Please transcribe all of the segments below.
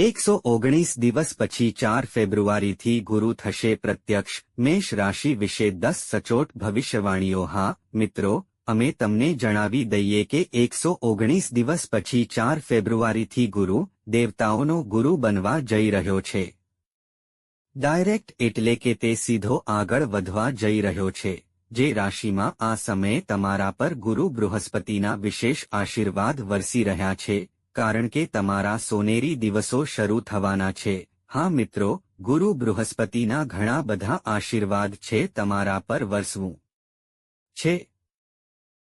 એકસો ઓગણીસ દિવસ પછી ચાર ફેબ્રુઆરીથી ગુરુ થશે પ્રત્યક્ષ મેષ રાશિ વિશે દસ સચોટ ભવિષ્યવાણીઓ. હા, મિત્રો, અમે તમને જણાવી દઈએ કે એકસો ઓગણીસ દિવસ પછી ચાર ફેબ્રુઆરીથી ગુરુ, દેવતાઓનો ગુરુ બનવા જઈ રહ્યો છે. ડાયરેક્ટ એટલે કે તે સીધો આગળ વધવા જઈ રહ્યો છે. જે રાશિમાં આ સમયે તમારા પર ગુરુ બૃહસ્પતિના વિશેષ આશીર્વાદ વરસી રહ્યા છે. કારણ કે તમારા સોનેરી દિવસો શરૂ થવાના છે. હા મિત્રો, ગુરુ બૃહસ્પતિના ઘણા બધા આશીર્વાદ છે તમારા પર વરસવું. છે.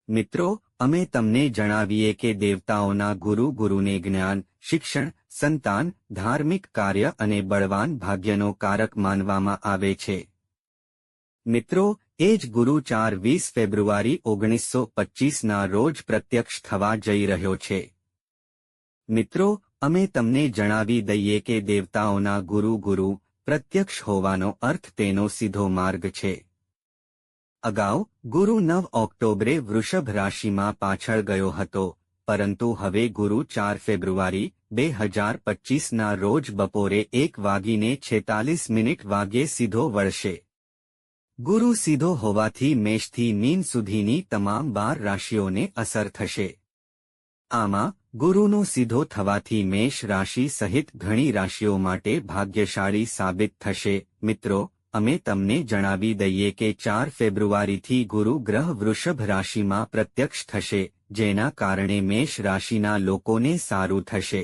મિત્રો, અમે તમને જણાવીએ કે દેવતાઓના ગુરુ ગુરુને જ્ઞાન, શિક્ષણ, સંતાન, ધાર્મિક કાર્ય અને બળવાન ભાગ્યનો કારક માનવામાં આવે છે. મિત્રો, એ જ ગુરુ ચાર વીસ ફેબ્રુઆરી ઓગણીસો પચ્ચીસના રોજ પ્રત્યક્ષ થવા જઈ રહ્યો છે. મિત્રો, અમે તમને જણાવી દઈએ કે દેવતાઓના ગુરુ ગુરુ પ્રત્યક્ષ હોવાનો અર્થ તેનો સીધો માર્ગ છે. અગાઉ, ગુરુ નવ ઓક્ટોબરે વૃષભ રાશિમાં પાછળ ગયો હતો, પરંતુ હવે ગુરુ ચાર ફેબ્રુઆરી, બે હજાર પચ્ચીસના રોજ બપોરે એક વાગીને છેતાલીસ મિનિટ વાગ્યે સીધો વળશે. ગુરુ સીધો હોવાથી મેષથી મીન સુધીની તમામ બાર રાશિઓને અસર થશે. આમાં ગુરુનો સીધો થવાથી મેષ રાશિ સહિત ઘણી રાશિઓ માટે ભાગ્યશાળી સાબિત થશે. મિત્રો, અમે તમને જણાવી દઈએ કે ચાર ફેબ્રુઆરીથી ગુરુ ગ્રહ વૃષભ રાશિમાં પ્રત્યક્ષ થશે, જેના કારણે મેષ રાશિના લોકોને સારું થશે.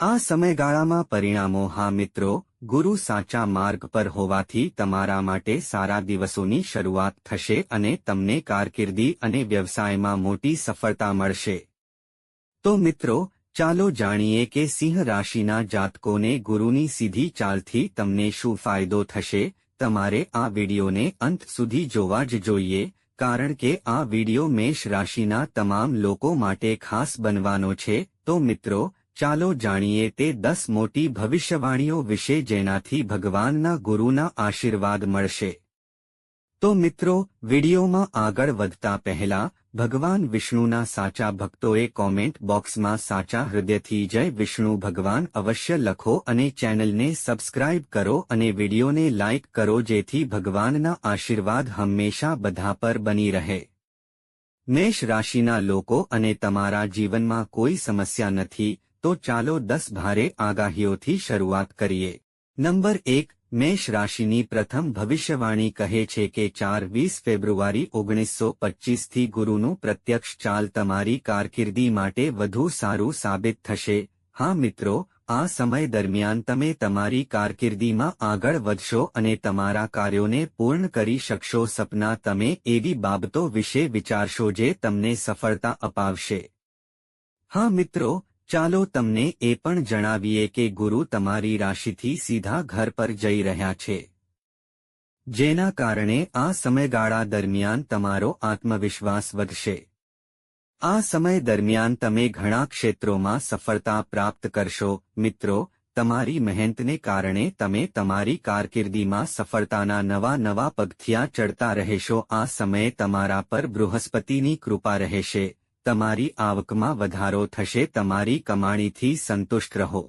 આ સમયગાળામાં પરિણામો હા મિત્રો, ગુરુ સાચા માર્ગ પર હોવાથી તમારા માટે સારા દિવસોની શરૂઆત થશે અને તમને કારકિર્દી અને વ્યવસાયમાં મોટી સફળતા મળશે. તો મિત્રો, ચાલો જાણીએ કે સિંહ રાશિના જાતકોને ગુરુની સીધી ચાલથી તમને શું ફાયદો થશે. તમારે આ વિડીયોને અંત સુધી જોવા જ જોઈએ, કારણ કે આ વીડિયો મેષ રાશિના તમામ લોકો માટે ખાસ બનવાનો છે. તો મિત્રો, ચાલો જાણીએ તે દસ મોટી ભવિષ્યવાણીઓ વિશે જેનાથી ભગવાનના ગુરુના આશીર્વાદ મળશે. તો મિત્રો, વિડીયોમાં આગળ વધતા પહેલા, ભગવાન વિષ્ણુના સાચા ભક્તોએ કોમેન્ટ બોક્સમાં સાચા હૃદયથી જય વિષ્ણુ ભગવાન અવશ્ય લખો અને ચેનલને સબસ્ક્રાઇબ કરો અને વિડીયોને લાઇક કરો જેથી ભગવાનના આશીર્વાદ હંમેશા બધા પર બની રહે. મેષ રાશિના લોકો અને તમારા જીવનમાં કોઈ સમસ્યા નથી, તો ચાલો દસ ભારે આગાહીઓથી શરૂઆત કરીએ. નંબર એક મેષ રાશિની પ્રથમ ભવિષ્યવાણી કહે છે કે ચાર વીસ ફેબ્રુઆરી ઓગણીસો પચ્ચીસથી ગુરુનું પ્રત્યક્ષ ચાલ તમારી કારકિર્દી માટે વધુ સારું સાબિત થશે. હા મિત્રો, આ સમય દરમિયાન તમે તમારી કારકિર્દીમાં આગળ વધશો અને તમારા કાર્યોને પૂર્ણ કરી શકશો. સપના તમે એવી બાબતો વિશે વિચારશો જે તમને સફળતા અપાવશે. હા મિત્રો ચાલો તમને એ પણ જણાવીએ કે ગુરુ તમારી રાશિથી સીધા ઘર પર જઈ રહ્યા છે. જેના કારણે આ સમયગાળા દરમિયાન તમારો આત્મવિશ્વાસ વધશે. આ સમય દરમિયાન તમે ઘણા ક્ષેત્રોમાં સફળતા પ્રાપ્ત કરશો. મિત્રો, તમારી મહેનતને કારણે તમે તમારી કારકિર્દીમાં સફળતાના નવા નવા પગથિયા ચડતા રહેશો. આ સમયે તમારા પર બૃહસ્પતિની કૃપા રહેશે. તમારી આવકમાં વધારો થશે, તમારી કમાણીથી સંતુષ્ટ રહો.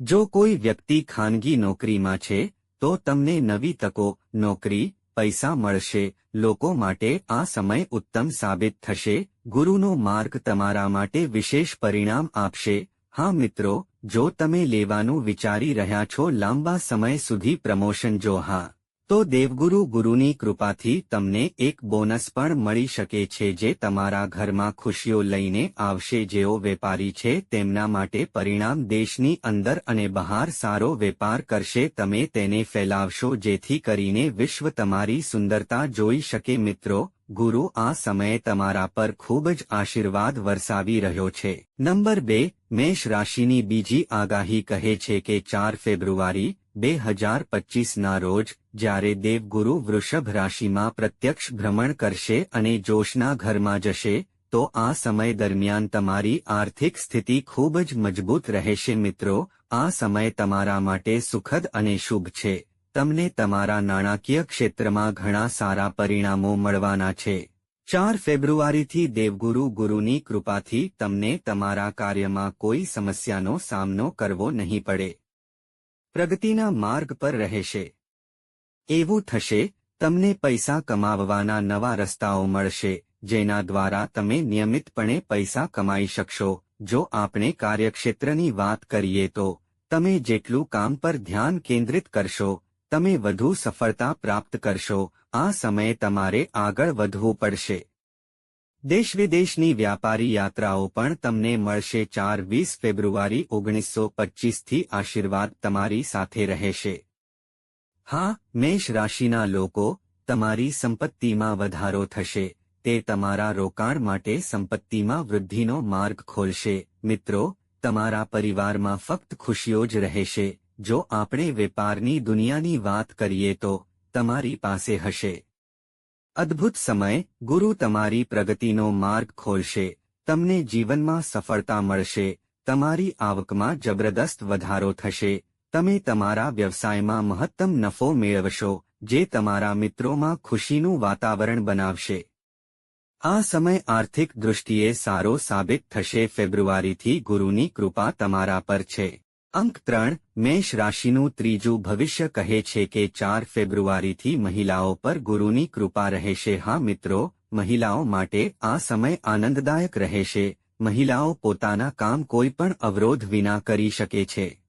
જો કોઈ વ્યક્તિ ખાનગી નોકરીમાં છે, તો તમને નવી તકો, નોકરી, પૈસા મળશે, લોકો માટે આ સમય ઉત્તમ સાબિત થશે, ગુરુનો માર્ગ તમારા માટે વિશેષ પરિણામ આપશે. હા મિત્રો, જો તમે લેવાનું વિચારી રહ્યા છો, લાંબા સમય સુધી પ્રમોશન જો હા. તો દેવગુરુ ગુરુની કૃપાથી તમને એક બોનસ પણ મળી શકે છે જે તમારા ઘરમાં ખુશીઓ લઈને આવશે. જેઓ વેપારી છે, તેમના માટે પરિણામ દેશની અંદર અને બહાર સારો વેપાર કરશે. તમે તેને ફેલાવશો, જેથી કરીને વિશ્વ તમારી સુંદરતા જોઈ શકે. મિત્રો, ગુરુ આ સમયે તમારા પર ખૂબ જ આશીર્વાદ વરસાવી રહ્યો છે. નંબર બે, મેષ રાશિની બીજી આગાહી કહે છે કે ચાર ફેબ્રુઆરી બે હજાર પચીસના રોજ, જ્યારે દેવગુરુ વૃષભ રાશિમાં પ્રત્યક્ષ ભ્રમણ કરશે અને જોશના ઘરમાં જશે, તો આ સમય દરમિયાન તમારી આર્થિક સ્થિતિ ખૂબ જ મજબૂત રહેશે મિત્રો. આ સમય તમારા માટે સુખદ અને શુભ છે. તમને તમારા નાણાકીય ક્ષેત્રમાં ઘણા સારા પરિણામો મળવાના છે. ચાર ફેબ્રુઆરીથી દેવગુરુ ગુરુની કૃપાથી તમને તમારા કાર્યમાં કોઈ સમસ્યાનો સામનો કરવો નહીં પડે. પ્રગતિના માર્ગ પર રહેશે. એવું થશે, તમને પૈસા કમાવવાના નવા રસ્તાઓ મળશે, જેના દ્વારા તમે નિયમિતપણે પૈસા કમાઈ શકશો. જો આપણે કાર્યક્ષેત્રની વાત કરીએ તો, તમે જેટલું કામ પર ધ્યાન કેન્દ્રિત કરશો, તમે વધુ સફળતા પ્રાપ્ત કરશો. આ સમયે તમારે આગળ વધવું પડશે. દેશ વિદેશની વ્યાપારી યાત્રાઓ પણ તમને મળશે ચાર વીસ ફેબ્રુઆરી ઓગણીસો પચ્ચીસથી આશીર્વાદ તમારી સાથે રહેશે. હા, મેષ રાશિના લોકો, તમારી સંપત્તિમાં વધારો થશે, તે તમારા રોકાણ માટે સંપત્તિમાં વૃદ્ધિનો માર્ગ ખોલશે. મિત્રો, તમારા પરિવારમાં ફક્ત ખુશીઓ જ રહેશે. જો આપણે વેપારની દુનિયાની વાત કરીએ તો, તમારી પાસે હશે. અદ્ભુત સમય, ગુરુ તમારી પ્રગતિનો માર્ગ ખોલશે, તમને જીવનમાં સફળતા મળશે, તમારી આવકમાં જબરદસ્ત વધારો થશે, તમે તમારા વ્યવસાયમાં મહત્તમ નફો મેળવશો, જે તમારા મિત્રોમાં ખુશીનું વાતાવરણ બનાવશે. આ સમય આર્થિક દૃષ્ટિએ સારો સાબિત થશે. ફેબ્રુઆરીથી ગુરુની કૃપા તમારા પર છે. અંક ત્રણ, મેષ રાશિનું ત્રીજું ભવિષ્ય કહે છે કે ચાર ફેબ્રુઆરીથી મહિલાઓ પર ગુરુની કૃપા રહેશે. હા મિત્રો, મહિલાઓ માટે આ સમય આનંદદાયક રહેશે. મહિલાઓ પોતાના કામ કોઈ પણ અવરોધ વિના કરી શકે છે.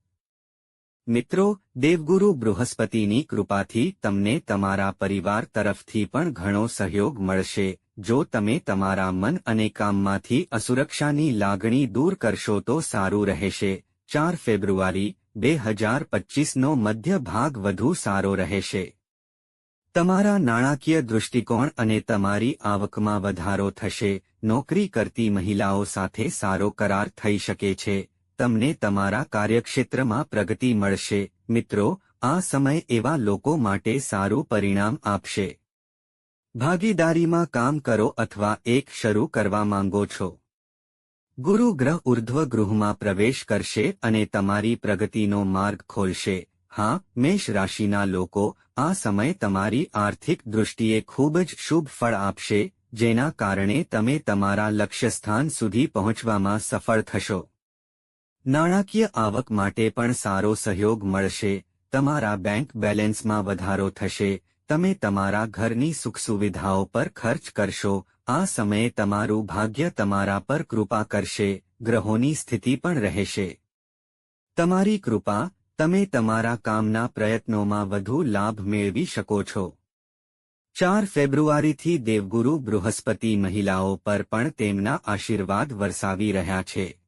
મિત્રો, દેવગુરુ બૃહસ્પતિની કૃપાથી તમને તમારા પરિવાર તરફથી પણ ઘણો સહયોગ મળશે. જો તમે તમારા મન અને કામમાંથી અસુરક્ષાની લાગણી દૂર કરશો તો સારું રહેશે. ચાર ફેબ્રુઆરી, બે હજાર પચ્ચીસનો મધ્ય ભાગ વધુ સારો રહેશે. તમારા નાણાકીય દૃષ્ટિકોણ અને તમારી આવકમાં વધારો થશે, નોકરી કરતી મહિલાઓ સાથે સારો કરાર થઈ શકે છે, તમને તમારા કાર્યક્ષેત્રમાં પ્રગતિ મળશે, મિત્રો, આ સમય એવા લોકો માટે સારું પરિણામ આપશે. ભાગીદારીમાં કામ કરો અથવા એક શરૂ કરવા માંગો છો. ગુરુ ગ્રહ ઉર્ધ્વ ગૃહમાં પ્રવેશ કરશે અને તમારી પ્રગતિનો માર્ગ ખોલશે. હા, મેષ રાશિના લોકો, આ સમય તમારી આર્થિક દૃષ્ટિએ ખૂબ જ શુભ ફળ આપશે, જેના કારણે તમે તમારા લક્ષ્યસ્થાન સુધી પહોંચવામાં સફળ થશો. નાણાકીય આવક માટે પણ સારો સહયોગ મળશે. તમારા બેંક બેલેન્સમાં વધારો થશે. તમે તમારા ઘરની સુખ સુવિધાઓ પર ખર્ચ કરશો, આ સમયે તમારું ભાગ્ય તમારા પર કૃપા કરશે, ગ્રહોની સ્થિતિ પણ રહેશે. તમારી કૃપા, તમે તમારા કામના પ્રયત્નોમાં વધુ લાભ મેળવી શકો છો. ચાર ફેબ્રુઆરીથી દેવગુરુ બૃહસ્પતિ મહિલાઓ પર પણ તેમના આશીર્વાદ વરસાવી રહ્યા છે.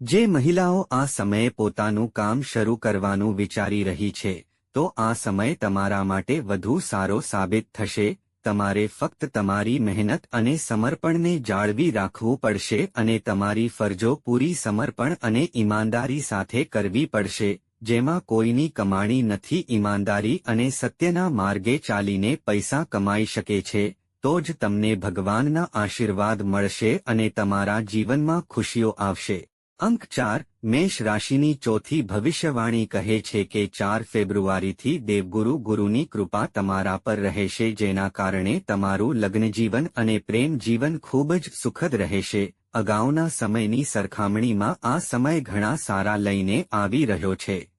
જે મહિલાઓ આ સમયે પોતાનું કામ શરૂ કરવાનું વિચારી રહી છે. તો આ સમય તમારા માટે વધુ સારો સાબિત થશે. તમારે ફક્ત તમારી મહેનત અને સમર્પણને જાળવી રાખવું પડશે અને તમારી ફરજો પૂરી સમર્પણ અને ઈમાનદારી સાથે કરવી પડશે. જેમાં કોઈની કમાણી નથી, ઈમાનદારી અને સત્યના માર્ગે ચાલીને પૈસા કમાઈ શકે છે, તો જ તમને ભગવાનના આશીર્વાદ મળશે અને તમારા જીવનમાં ખુશીઓ આવશે. અંક ચાર, મેષ રાશિની ચોથી ભવિષ્યવાણી કહે છે કે ચાર ફેબ્રુઆરીથી દેવગુરુ ગુરુની કૃપા તમારા પર રહેશે, જેના કારણે તમારું લગ્નજીવન અને પ્રેમ જીવન ખૂબ જ સુખદ રહેશે. અગાઉના સમયની સરખામણીમાં આ સમય ઘણા સારા લઈને આવી રહ્યો છે.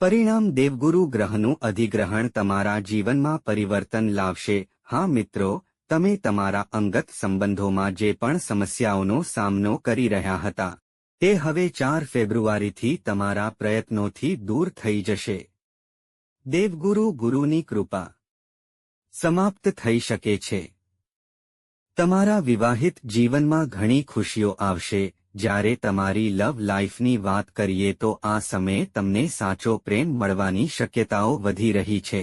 પરિણામ દેવગુરુ ગ્રહનું અધિગ્રહણ તમારા જીવનમાં પરિવર્તન લાવશે. હા મિત્રો તમે તમારા અંગત સંબંધોમાં જે પણ સમસ્યાઓનો સામનો કરી રહ્યા હતા, તે હવે ચાર ફેબ્રુઆરીથી તમારા પ્રયત્નોથી દૂર થઈ જશે. દેવગુરુ ગુરુની કૃપા સમાપ્ત થઈ શકે છે. તમારા વિવાહિત જીવનમાં ઘણી ખુશીઓ આવશે, જ્યારે તમારી લવ લાઇફની વાત કરીએ તો આ સમયે તમને સાચો પ્રેમ મળવાની શક્યતાઓ વધી રહી છે.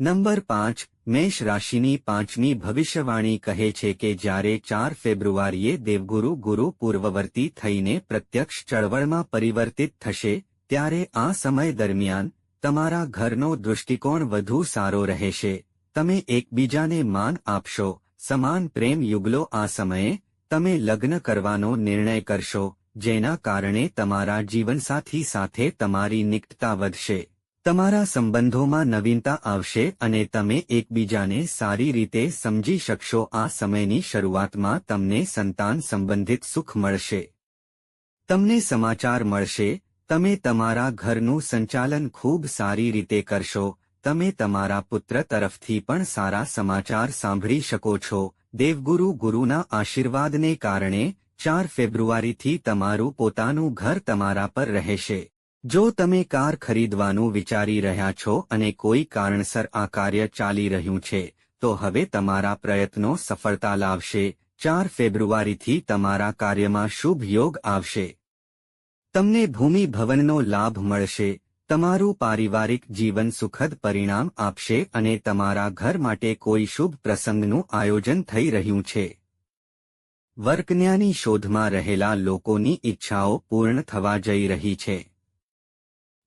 નંબર પાંચ મેષ રાશિની પાંચમી ભવિષ્યવાણી કહે છે કે જ્યારે ચાર ફેબ્રુઆરીએ દેવગુરુ ગુરુ પૂર્વવર્તી થઈને પ્રત્યક્ષ ચળવળમાં પરિવર્તિત થશે, ત્યારે આ સમય દરમિયાન તમારા ઘરનો દૃષ્ટિકોણ વધુ સારો રહેશે. તમે એકબીજાને માન આપશો, સમાન પ્રેમ યુગલો આ સમયે તમે લગ્ન કરવાનો નિર્ણય કરશો, જેના કારણે તમારા જીવનસાથી સાથે તમારી નિકટતા વધશે. તમારા સંબંધોમાં નવીનતા આવશે અને તમે એકબીજાને સારી રીતે સમજી શકશો. આ સમયની શરૂઆતમાં તમને સંતાન સંબંધિત સુખ મળશે. તમને સમાચાર મળશે. તમે તમારા ઘરનું સંચાલન ખૂબ સારી રીતે કરશો. તમે તમારા પુત્ર તરફથી પણ સારા સમાચાર સાંભળી શકો છો. દેવગુરુ ગુરુના આશીર્વાદને કારણે ચાર ફેબ્રુઆરીથી તમારું પોતાનું ઘર તમારા પર રહેશે. જો તમે કાર ખરીદવાનું વિચારી રહ્યા છો અને કોઈ કારણસર આ કાર્ય ચાલી રહ્યું છે, તો હવે તમારા પ્રયત્નો સફળતા લાવશે. ચાર ફેબ્રુઆરીથી તમારા કાર્યમાં શુભ યોગ આવશે. તમને ભૂમિ ભવનનો લાભ મળશે. તમારું પારિવારિક જીવન સુખદ પરિણામ આપશે અને તમારા ઘર માટે કોઈ શુભ પ્રસંગનું આયોજન થઈ રહ્યું છે. વર્કન્યાની શોધમાં રહેલા લોકોની ઈચ્છાઓ પૂર્ણ થવા જઈ રહી છે.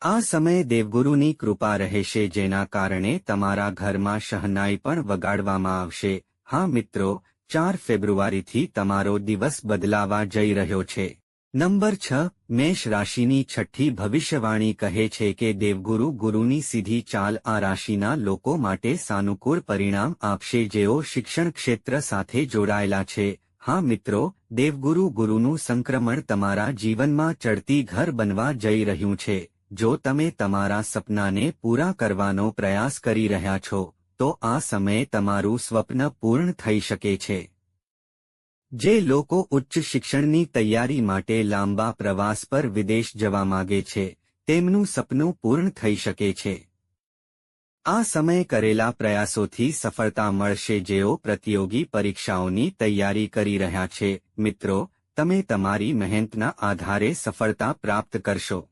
આ સમયે દેવગુરુની કૃપા રહેશે જેના કારણે તમારા ઘરમાં શહનાઈ પણ વગાડવામાં આવશે. હા મિત્રો, ચાર ફેબ્રુઆરીથી તમારો દિવસ બદલાવા જઈ રહ્યો છે. નંબર છ, મેષ રાશિની છઠ્ઠી ભવિષ્યવાણી કહે છે કે દેવગુરુ ગુરુની સીધી ચાલ આ રાશિના લોકો માટે સાનુકૂળ પરિણામ આપશે જેઓ શિક્ષણ ક્ષેત્ર સાથે જોડાયેલા છે. હા મિત્રો, દેવગુરુ ગુરુનું સંક્રમણ તમારા જીવનમાં ચડતી ઘર બનવા જઈ રહ્યું છે. જો તમે તમારા સપનાને પૂરા કરવાનો પ્રયાસ કરી રહ્યા છો, તો આ સમયે તમારું સ્વપ્ન પૂર્ણ થઈ શકે છે. જે લોકો ઉચ્ચ શિક્ષણની તૈયારી માટે લાંબા પ્રવાસ પર વિદેશ જવા માગે છે, તેમનું સપનું પૂર્ણ થઈ શકે છે. આ સમયે કરેલા પ્રયાસોથી સફળતા મળશે જેઓ પ્રતિયોગી પરીક્ષાઓની તૈયારી કરી રહ્યા છે. મિત્રો, તમે તમારી મહેનતના આધારે સફળતા પ્રાપ્ત કરશો.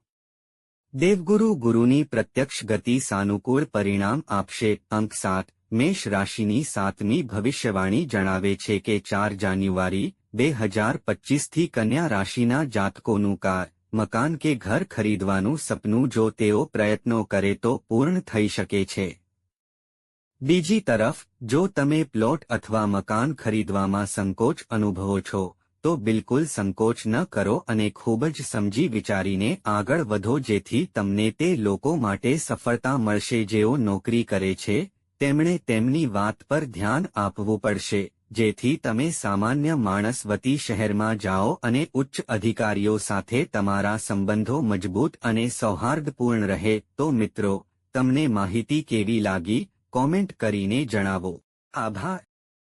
દેવગુરુ ગુરુની પ્રત્યક્ષ ગતિ સાનુકૂળ પરિણામ આપશે. અંક સાત. મેષ રાશિની સાતમી ભવિષ્યવાણી જણાવે છે કે ચાર જાન્યુઆરી, બે હજાર પચ્ચીસથી કન્યા રાશિના જાતકોનું કાર, મકાન કે ઘર ખરીદવાનું સપનું જો તેઓ પ્રયત્નો કરે તો પૂર્ણ થઈ શકે છે. બીજી તરફ, જો તમે પ્લોટ અથવા મકાન ખરીદવામાં સંકોચ અનુભવો છો તો બિલકુલ સંકોચ ન કરો અને ખૂબ જ સમજી વિચારીને આગળ વધો જેથી તમને તે લોકો માટે સફળતા મળશે જેઓ નોકરી કરે છે, તેમણે તેમની વાત પર ધ્યાન આપવું પડશે, જેથી તમે સામાન્ય માણસ વતી શહેરમાં જાઓ અને ઉચ્ચ અધિકારીઓ સાથે તમારા સંબંધો મજબૂત અને સૌહાર્દપૂર્ણ રહે. તો મિત્રો, તમને માહિતી કેવી લાગી? કોમેન્ટ કરીને જણાવો. આભાર.